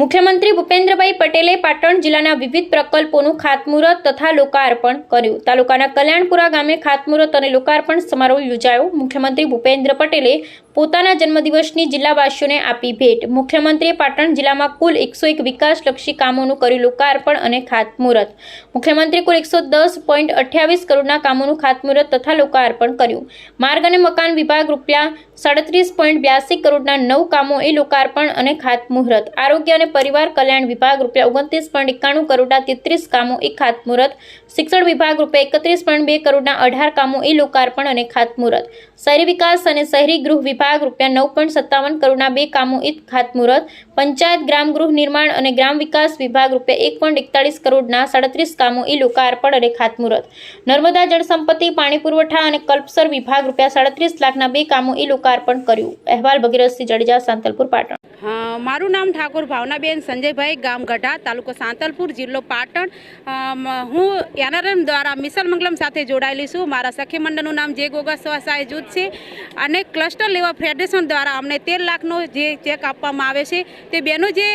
મુખ્યમંત્રી ભૂપેન્દ્રભાઈ પટેલે પાટણ જિલ્લાના વિવિધ પ્રકલ્પોનું ખાતમુહૂર્ત તથા લોકાર્પણ કર્યું. તાલુકાના કલ્યાણપુરા ગામે ખાતમુહૂર્ત અને લોકાર્પણ સમારોહ યોજાયો. મુખ્યમંત્રી ભૂપેન્દ્ર પટેલે પોતાના જન્મદિવસની જિલ્લાવાસીઓને આપી ભેટ. મુખ્યમંત્રીએ પાટણ જિલ્લામાં કુલ એકસો એક વિકાસલક્ષી કામોનું કર્યું લોકાર્પણ અને ખાતમુહૂર્ત. મુખ્યમંત્રી કુલ એકસો દસ પોઈન્ટ અઠ્યાવીસ કરોડના કામોનું ખાતમુહૂર્ત તથા લોકાર્પણ કર્યું. માર્ગ અને મકાન વિભાગ રૂપિયા સાડત્રીસ પોઈન્ટ બ્યાસી કરોડના નવ કામો એ લોકાર્પણ અને ખાતમુહૂર્ત. આરોગ્ય અને પરિવાર કલ્યાણ વિભાગ રૂપિયા ઓગણત્રીસ પોઈન્ટ એકાણું કરોડના તેત્રીસ કામો એ ખાતમુહૂર્ત. શિક્ષણ વિભાગ રૂપિયા એકત્રીસ પોઈન્ટ બે કરોડના અઢાર કામો એ લોકાર્પણ અને ખાતમુહૂર્ત. શહેરી વિકાસ અને શહેરી ગૃહ વિભાગ રૂપિયા નવ પોઈન્ટ સત્તાવન કરોડના બે કામો ઈદ ખાતમુહૂર્ત, પંચાયત ગ્રામ ગૃહ નિર્માણ અને ગ્રામ વિકાસ વિભાગ રૂપિયા એક પોઈન્ટ એકતાળીસ કરોડના સાડત્રીસ કામો એ લોકાર્પણ અને ખાતમુહૂર્ત. નર્મદા જળસંપત્તિ પાણી પુરવઠા અને કલ્પસર વિભાગ રૂપિયા સાડત્રીસ લાખના બે કામો એ લોકાર્પણ કર્યું. અહેવાલ ભગીરથસિંહ જડેજા, સાંતલપુર, પાટણ. મારું નામ ઠાકોર ભાવનાબેન સંજયભાઈ ગામ ગઢા તાલુકો સાંતલપુર, જિલ્લો પાટણ. હું એનઆરએમ દ્વારા મિશન મંગલમ સાથે જોડાયેલી છું. મારા સખી મંડળનું નામ જે ગોગા સ્વસહાય જૂથ છે. અને ક્લસ્ટર લેવા ફેડરેશન દ્વારા અમને તેર લાખનો જે ચેક આપવામાં આવે છે, તે બહેનો જે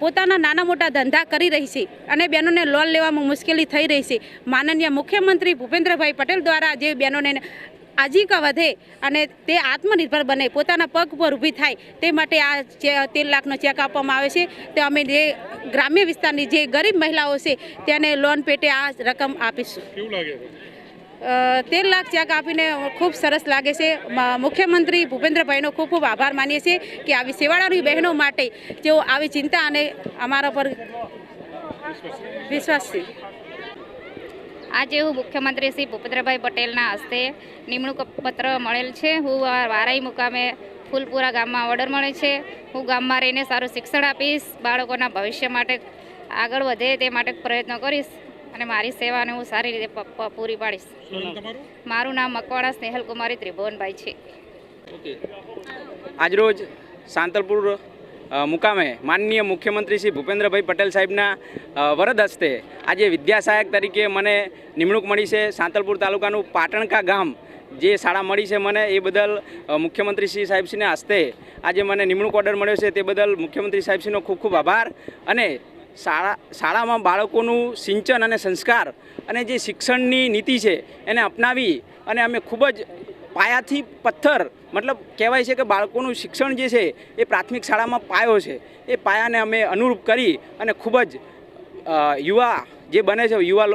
પોતાના નાના મોટા ધંધા કરી રહી છે અને બહેનોને લોન લેવામાં મુશ્કેલી થઈ રહી છે. માનનીય મુખ્યમંત્રી ભૂપેન્દ્રભાઈ પટેલ દ્વારા જે બહેનોને આજીવિકા વધે અને તે આત્મનિર્ભર બને, પોતાના પગ પર ઊભી થાય, તે માટે આ તેર લાખનો ચેક આપવામાં આવે છે. તે અમે જે ગ્રામ્ય વિસ્તારની જે ગરીબ મહિલાઓ છે, તેને લોન પેટે આ રકમ આપીશું. કેવું લાગે? તેર લાખ ચેક આપીને ખૂબ સરસ લાગે છે. મુખ્યમંત્રી ભૂપેન્દ્રભાઈનો ખૂબ ખૂબ આભાર માનીએ છીએ કે આવી સેવાળાની બહેનો માટે જેઓ આવી ચિંતા અને અમારા પર વિશ્વાસ છે. આજે હું મુખ્યમંત્રી શ્રી ભૂપેન્દ્રભાઈ પટેલના હસ્તે નિમણૂક પત્ર મળેલ છે. હું વારાઈ મુકામે ફૂલપુરા ગામમાં ઓર્ડર મળે છે. હું ગામમાં રહીને સારું શિક્ષણ આપીશ. બાળકોના ભવિષ્ય માટે આગળ વધે તે માટે પ્રયત્નો કરીશ. અને મારી સેવાને હું સારી રીતે પૂરી પાડીશ. મારું નામ મકવાડા સ્નેહલ કુમારી ત્રિભુવનભાઈ છે. આજરોજ સાંતલપુર મુકામે માનનીય મુખ્યમંત્રી શ્રી ભૂપેન્દ્રભાઈ પટેલ સાહેબના વરદ હસ્તે આજે વિદ્યા સહાયક તરીકે મને નિમણૂક મળી છે સાંતલપુર તાલુકાનું પાટણકા ગામ. જે શાળા મળી છે મને એ બદલ મુખ્યમંત્રી શ્રી સાહેબશ્રીના હસ્તે આજે મને નિમણૂક ઓર્ડર મળ્યો છે તે બદલ મુખ્યમંત્રી સાહેબશ્રીનો ખૂબ ખૂબ આભાર અને શાળા શાળામાં બાળકોનું સિંચન અને સંસ્કાર અને જે શિક્ષણની નીતિ છે એને અપનાવી અને અમે ખૂબ જ પાયાથી પથ્થર, મતલબ કહેવાય છે કે બાળકોનું શિક્ષણ જે છે એ પ્રાથમિક શાળામાં પાયો છે. એ પાયાને અમે અનુરૂપ કરી અને ખૂબ જ યુવા જે બને છે, યુવા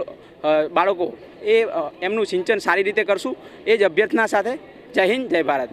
બાળકો, એ એમનું સિંચન સારી રીતે કરશું. એ જ અભ્યર્થના સાથે જય હિન્દ, જય ભારત.